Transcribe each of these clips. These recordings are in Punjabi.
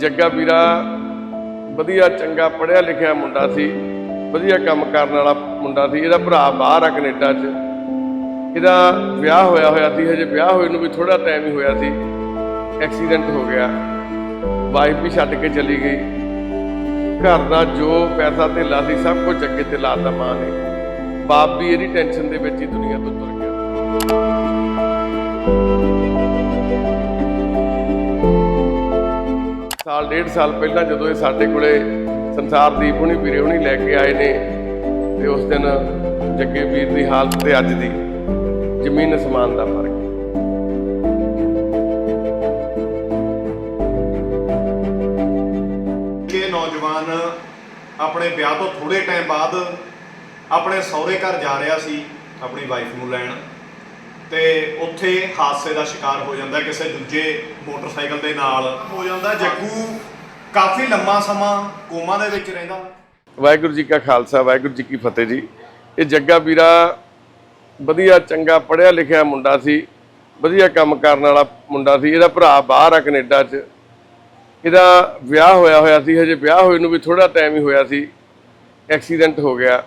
ਜੱਗਾ ਵੀਰਾ, ਵਧੀਆ, ਚੰਗਾ, ਪੜ੍ਹਿਆ ਲਿਖਿਆ ਮੁੰਡਾ ਸੀ। ਵਧੀਆ ਕੰਮ ਕਰਨ ਵਾਲਾ ਮੁੰਡਾ ਸੀ। ਇਹਦਾ ਭਰਾ ਬਾਹਰ ਆ ਕੈਨੇਡਾ 'ਚ। ਇਹਦਾ ਵਿਆਹ ਹੋਇਆ ਹੋਇਆ ਸੀ। ਹਜੇ ਵਿਆਹ ਹੋਏ ਨੂੰ ਵੀ ਥੋੜਾ ਟਾਈਮ ਹੀ ਹੋਇਆ ਸੀ। ਐਕਸੀਡੈਂਟ ਹੋ ਗਿਆ। ਵਾਈਫ ਵੀ ਛੱਡ ਕੇ ਚਲੀ ਗਈ। ਘਰ ਦਾ ਜੋ ਪੈਸਾ ਧੇਲਾ ਸੀ, ਸਭ ਕੁਝ ਅੱਗੇ ਤੇ ਲਾਤਾ ਮਾਂ ਨੇ। ਬਾਪ ਵੀ ਇਹਦੀ ਟੈਨਸ਼ਨ ਦੇ ਵਿੱਚ ਹੀ ਦੁਨੀਆ ਤੋਂ ਤੁਰ ਗਿਆ। ਸਾਲ, ਡੇਢ ਸਾਲ ਪਹਿਲਾਂ ਜਦੋਂ ਇਹ ਸਾਡੇ ਕੋਲੇ ਸੰਸਾਰਦੀਪ ਹੁਣੀ ਵੀਰੇ ਹੁਣੀ ਲੈ ਕੇ ਆਏ ਨੇ, ਤੇ ਉਸ ਦਿਨ ਜੱਗੇ ਵੀਰ ਦੀ ਹਾਲਤ ਤੇ ਅੱਜ ਦੀ ਜ਼ਮੀਨ ਅਸਮਾਨ ਦਾ ਫ਼ਰਕ ਹੈ। ਕਿ ਨੌਜਵਾਨ ਆਪਣੇ ਵਿਆਹ ਤੋਂ ਥੋੜੇ ਟਾਈਮ ਬਾਅਦ ਆਪਣੇ ਸਹੁਰੇ ਘਰ ਜਾ ਰਿਹਾ ਸੀ, ਆਪਣੀ ਵਾਈਫ ਨੂੰ ਲੈਣ। ਤੇ ਉੱਥੇ ਹਾਦਸੇ ਦਾ ਸ਼ਿਕਾਰ ਹੋ ਜਾਂਦਾ ਕਿਸੇ ਦੂਜੇ ਮੋਟਰਸਾਈਕਲ ਦੇ ਨਾਲ ਹੋ ਜਾਂਦਾ ਜੱਗੂ, ਕਾਫੀ ਲੰਮਾ ਸਮਾਂ ਕੋਮਾ ਦੇ ਵਿੱਚ ਰਹਿੰਦਾ। ਵਾਹਿਗੁਰੂ ਜੀ ਕਾ ਖਾਲਸਾ, ਵਾਹਿਗੁਰੂ ਜੀ ਕੀ ਫਤਿਹ ਜੀ। ਇਹ ਜੱਗਾ ਵੀਰਾ ਵਧੀਆ, ਚੰਗਾ ਪੜ੍ਹਿਆ ਲਿਖਿਆ ਮੁੰਡਾ ਸੀ। ਵਧੀਆ ਕੰਮ ਕਰਨ ਵਾਲਾ ਮੁੰਡਾ ਸੀ। ਇਹਦਾ ਭਰਾ ਬਾਹਰ ਆ ਕੈਨੇਡਾ 'ਚ। ਇਹਦਾ ਵਿਆਹ ਹੋਇਆ ਹੋਇਆ ਸੀ। ਹਜੇ ਵਿਆਹ ਹੋਏ ਨੂੰ ਵੀ ਥੋੜਾ ਟਾਈਮ ਹੀ ਹੋਇਆ ਸੀ। ਐਕਸੀਡੈਂਟ ਹੋ ਗਿਆ।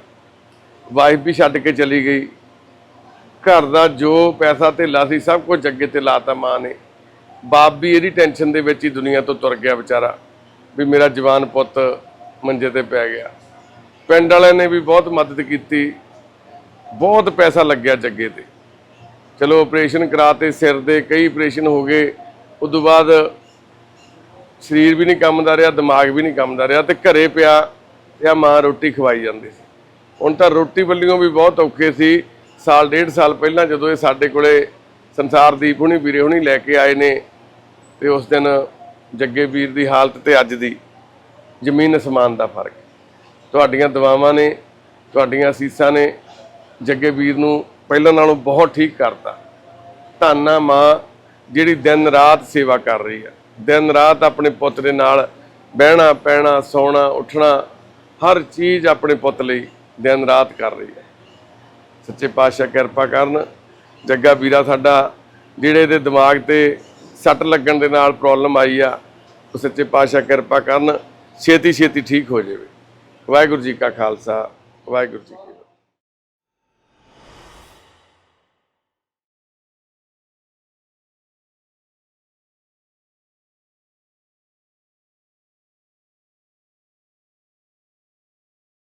ਵਾਈਫ ਵੀ ਛੱਡ ਕੇ ਚਲੀ ਗਈ। ਘਰ ਦਾ ਜੋ ਪੈਸਾ ਧੇਲਾ ਸੀ, ਸਭ ਕੁਝ ਅੱਗੇ ਤੇ ਲਾਤਾ ਮਾਂ ਨੇ। ਬਾਪ ਵੀ ਇਹਦੀ ਟੈਨਸ਼ਨ ਦੇ ਵਿੱਚ ਹੀ ਦੁਨੀਆ ਤੋਂ ਤੁਰ ਗਿਆ ਵਿਚਾਰਾ, ਵੀ ਮੇਰਾ ਜਵਾਨ ਪੁੱਤ ਮੰਜੇ ਤੇ ਪੈ ਗਿਆ। ਪਿੰਡ ਵਾਲਿਆਂ ਨੇ ਵੀ ਬਹੁਤ ਮਦਦ ਕੀਤੀ, ਬਹੁਤ ਪੈਸਾ ਲੱਗਿਆ ਜੱਗੇ ਤੇ। ਚਲੋ ਆਪਰੇਸ਼ਨ ਕਰਾਤੇ ਸਿਰ ਦੇ ਕਈ ਆਪਰੇਸ਼ਨ ਹੋ ਗਏ ਉਸ ਤੋਂ ਬਾਅਦ ਸਰੀਰ ਵੀ ਨਹੀਂ ਕੰਮਦਾ ਰਿਹਾ, ਦਿਮਾਗ ਵੀ ਨਹੀਂ ਕੰਮਦਾ ਰਿਹਾ ਤੇ ਘਰੇ ਪਿਆ, ਤੇ ਆ ਮਾਂ ਰੋਟੀ ਖਵਾਈ ਜਾਂਦੀ ਸੀ। ਹੁਣ ਤਾਂ ਰੋਟੀ ਵੱਲੀਆਂ ਵੀ ਬਹੁਤ ਔਖੇ ਸੀ ਸਾਲ, ਡੇਢ ਸਾਲ ਪਹਿਲਾਂ ਜਦੋਂ ਇਹ ਸਾਡੇ ਕੋਲੇ ਸੰਸਾਰਦੀਪ ਹੁਣੀ ਵੀਰੇ ਹੁਣੀ ਲੈ ਕੇ ਆਏ ਨੇ ਤੇ ਉਸ ਦਿਨ ਜੱਗੇ ਵੀਰ ਦੀ ਹਾਲਤ ਤੇ ਅੱਜ ਦੀ ਜ਼ਮੀਨ ਅਸਮਾਨ ਦਾ ਫ਼ਰਕ ਤੁਹਾਡੀਆਂ ਦੁਆਵਾਂ ਨੇ, ਤੁਹਾਡੀਆਂ ਅਸੀਸਾਂ ਨੇ, ਜੱਗੇ ਵੀਰ ਨੂੰ ਪਹਿਲਾਂ ਨਾਲੋਂ ਬਹੁਤ ਠੀਕ ਕਰਤਾ। ਧੰਨਾ ਮਾਂ ਜਿਹੜੀ ਦਿਨ ਰਾਤ ਸੇਵਾ ਕਰ ਰਹੀ ਆ। ਦਿਨ ਰਾਤ ਆਪਣੇ ਪੁੱਤ ਦੇ ਨਾਲ ਬਹਿਣਾ, ਪੈਣਾ, ਸੌਣਾ, ਉੱਠਣਾ, ਹਰ ਚੀਜ਼ ਆਪਣੇ ਪੁੱਤ ਲਈ ਦਿਨ ਰਾਤ ਕਰ ਰਹੀ ਹੈ ਸੱਚੇ ਪਾਤਸ਼ਾਹ ਕਿਰਪਾ ਕਰਨ, ਜੱਗਾ ਵੀਰਾ ਸਾਡਾ ਜਿਹੜੇ ਦੇ ਦਿਮਾਗ ਤੇ ਸੱਟ ਲੱਗਣ ਦੇ ਨਾਲ ਪ੍ਰੋਬਲਮ ਆਈ ਆ, ਉਹ ਸੱਚੇ ਪਾਤਸ਼ਾਹ ਕਿਰਪਾ ਕਰਨ ਛੇਤੀ ਛੇਤੀ ਠੀਕ ਹੋ ਜਾਵੇ। ਵਾਹਿਗੁਰੂ ਜੀ ਕਾ ਖਾਲਸਾ, ਵਾਹਿਗੁਰੂ ਜੀ